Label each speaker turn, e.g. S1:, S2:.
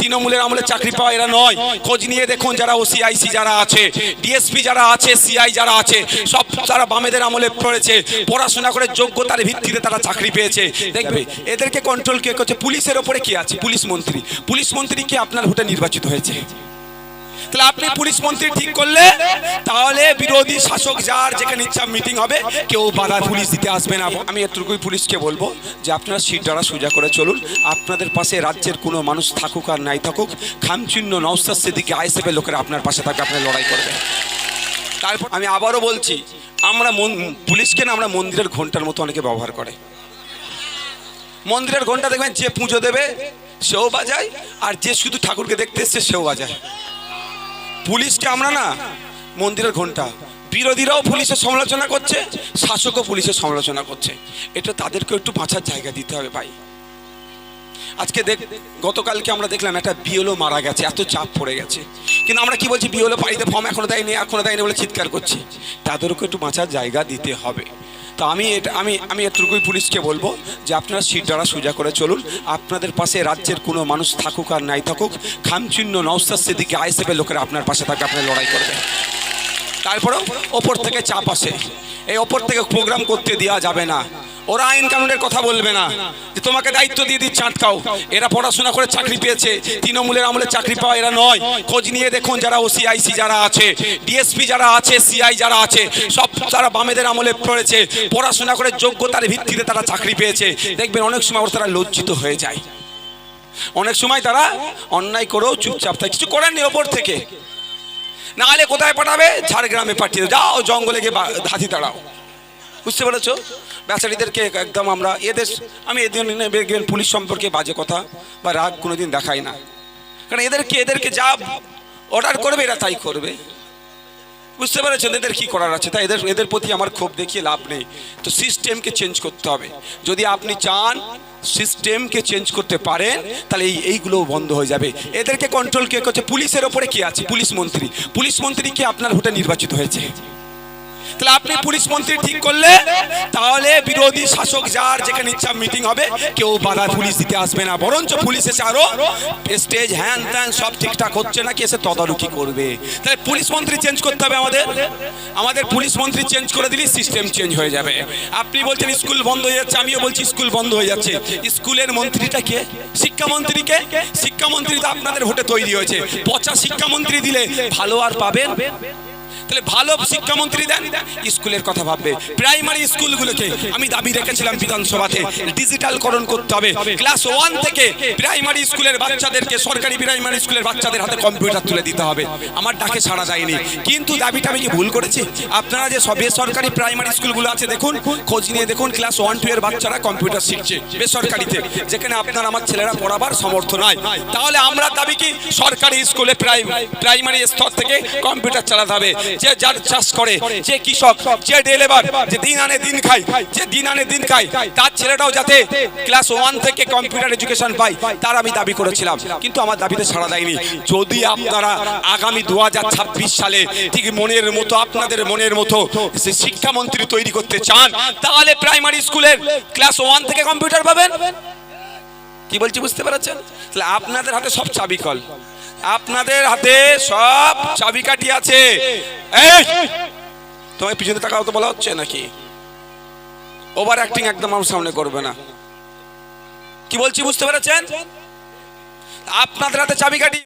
S1: তৃণমূলের আমলে চাকরি পাওয়া এরা নয়। খোঁজ নিয়ে দেখুন যারা ওসিআইসি যারা আছে ডিএসপি যারা আছে সিআই যারা আছে, সব তারা বামেদের আমলে পড়েছে। পড়াশোনা করে যোগ্যতার ভিত্তিতে তারা চাকরি পেয়েছে। দেখবে, এদেরকে কন্ট্রোল কে করছে। পুলিশের ওপরে কি আছে? পুলিশ মন্ত্রী। পুলিশ মন্ত্রী কি আপনার ভোটে নির্বাচিত হয়েছে? তাহলে আপনি পুলিশ মন্ত্রী ঠিক করলে, তাহলে বিরোধী শাসক যার যেখানে ইচ্ছা মিটিং হবে, কেউ বাধা পুলিশ দিতে আসবে না। আমি এতটুকুই পুলিশকে বলব যে আপনারা সিট দ্বারা সোজা করে চলুন। আপনাদের পাশে রাজ্যের কোনো মানুষ থাকুক আর নাই থাকুক খামচিহ্ন নৌসাদ সেদিকে আইসেপের লোকেরা আপনার পাশে থাকবে, আপনার লড়াই করবে তারপর আমি আবারও বলছি, আমরা পুলিশকে না আমরা মন্দিরের ঘণ্টার মতো অনেকে ব্যবহার করে। মন্দিরের ঘণ্টা দেখবেন যে পুজো দেবে, সেও বাজায়, আর যে শুধু ঠাকুরকে দেখতে এসছে, সেও বাজায়। পুলিশকে আমরা না মন্দিরের ঘণ্টা। বিরোধীরাও পুলিশের সমালোচনা করছে, শাসকও পুলিশের সমালোচনা করছে। এটা তাদেরকে একটু বাঁচার জায়গা দিতে হবে ভাই। আজকে দেখ, গতকালকে আমরা দেখলাম একটা বিওলো মারা গেছে, এত চাপ পড়ে গেছে। কিন্তু আমরা কি বলছি বিওলো পাড়িতে ফর্ম এখনও দেয়নি এখনও দেয়নি বলে চিৎকার করছি। তাদেরকে একটু বাঁচার জায়গা দিতে হবে। তো আমি এটা, আমি আমি এতটুকুই পুলিশকে বলব যে আপনারা সিট দ্বারা সোজা করে চলুন। আপনাদের পাশে রাজ্যের কোনো মানুষ থাকুক আর নাই থাকুক, খামচিহ্ন নৌসাদ সেদিকে আইসেপের লোকেরা আপনার পাশে থাকে আপনার লড়াই করবে। তারপরেও ওপর থেকে চাপ আসে। এই ওপর থেকে প্রোগ্রাম করতে দেওয়া যাবে না। ওরা আইন কানুনের কথা বলবে না। তোমাকে দায়িত্ব দিয়ে দিচ্ছে, আটকাও। এরা পড়াশোনা করে চাকরি পেয়েছে। তৃণমূলের আমলে চাকরি পাওয়া এরা নয়। খোঁজ নিয়ে দেখুন যারা ওসিআইসি যারা আছে ডিএসপি যারা আছে সিআই যারা আছে, সব তারা বামেদের আমলে পড়েছে। পড়াশোনা করে যোগ্যতার ভিত্তিতে তারা চাকরি পেয়েছে। দেখবেন অনেক সময় তারা লজ্জিত হয়ে যায়। অনেক সময় তারা অন্যায় করেও চুপচাপ থাকে। কিছু করেননি ওপর থেকে। নাহলে কোথায় পাঠাবে? ঝাড়গ্রামে পাঠিয়ে। যাও জঙ্গলে গিয়ে হাতি তাড়াও। বুঝতে পেরেছ? বেচারিদেরকে একদম আমরা এদের আমি এদের দেখবেন পুলিশ সম্পর্কে বাজে কথা বা রাগ কোনোদিন দেখাই না। কারণ এদেরকে এদেরকে যা অর্ডার করবে এরা তাই করবে। বুঝতে পেরেছেন এদের কী করার আছে? তাই এদের এদের প্রতি আমার ক্ষোভ দেখিয়ে লাভ নেই। তো সিস্টেমকে চেঞ্জ করতে হবে। যদি আপনি চান সিস্টেমকে চেঞ্জ করতে পারেন, তাহলে এই, এইগুলোও বন্ধ হয়ে যাবে। এদেরকে কন্ট্রোল কে করছে? পুলিশের ওপরে কি আছে? পুলিশ মন্ত্রী। পুলিশ মন্ত্রী কি আপনার ভোটে নির্বাচিত হয়েছে? তাহলে আপনি পুলিশ মন্ত্রী ঠিক করলে, তাহলে বিরোধী শাসক যার যেখানে ইচ্ছা মিটিং হবে, কেউ বাধা পুলিশ দিতে আসবে না। বরঞ্চ পুলিশ এসে আরও স্টেজ হ্যান ত্যান সব ঠিকঠাক হচ্ছে নাকি, এসে তদারকি করবে। তাহলে পুলিশ মন্ত্রী চেঞ্জ করতে হবে আমাদের। আমাদের পুলিশ মন্ত্রী চেঞ্জ করে দিলে সিস্টেম চেঞ্জ হয়ে যাবে। আপনি বলছেন স্কুল বন্ধ হয়ে যাচ্ছে, আমিও বলছি স্কুল বন্ধ হয়ে যাচ্ছে। স্কুলের মন্ত্রীটা কে? শিক্ষামন্ত্রীকে শিক্ষামন্ত্রী তো আপনাদের ভোটে তৈরি হয়েছে। পচা শিক্ষামন্ত্রী দিলে ভালো আর পাবেন? তাহলে ভালো শিক্ষামন্ত্রী দেন, স্কুলের কথা ভাববে। প্রাইমারি স্কুলগুলোকে আমি দাবি রেখেছিলাম বিধানসভাতে, ডিজিটালকরণ করতে হবে। ক্লাস ওয়ান থেকে প্রাইমারি স্কুলের বাচ্চাদেরকে, সরকারি প্রাইমারি স্কুলের বাচ্চাদের হাতে কম্পিউটার তুলে দিতে হবে। আমার ডাকে সাড়া যায়নি কিন্তু দাবিটা আমি কি ভুল করেছি? আপনারা যে সব বেসরকারি প্রাইমারি স্কুলগুলো আছে, দেখুন, খোঁজ নিয়ে দেখুন, ক্লাস ওয়ান, টু এর বাচ্চারা কম্পিউটার শিখছে বেসরকারিতে, যেখানে আপনার আমার ছেলেরা পড়াবার সমর্থ নয়। তাহলে আমরা দাবি কি? সরকারি স্কুলে প্রাইমারি স্তর থেকে কম্পিউটার চালাতে হবে। যে যার চাষ করে, যে কৃষক, যে ডেলেবার যে দিন আনে দিন খায়, যে দিন আনে দিন খায়, তার ছেলেটাও যাতে ক্লাস ওয়ান থেকে কম্পিউটার এডুকেশন পায়, তার আমি দাবি করেছিলাম। কিন্তু আমার দাবিতে সাড়া দেয়নি। যদি আপনারা আগামী দু সালে ঠিক মনের মতো, আপনাদের মনের মতো শিক্ষামন্ত্রী তৈরি করতে চান, তাহলে প্রাইমারি স্কুলের ক্লাস ওয়ান থেকে কম্পিউটার পাবেন। কি বলছি বুঝতে পেরেছেন? তাহলে আপনাদের হাতে সব চাবিকল। আপনাদের হাতে সব চাবিকাঠি আছে। এই! পিছনে তাকাও তো বলা হচ্ছে নাকি? ওভার অ্যাক্টিং একদম আমার সামনে করবে না। কি বলছি, বুঝতে পেরেছেন? আপনাদের হাতে চাবিকাঠি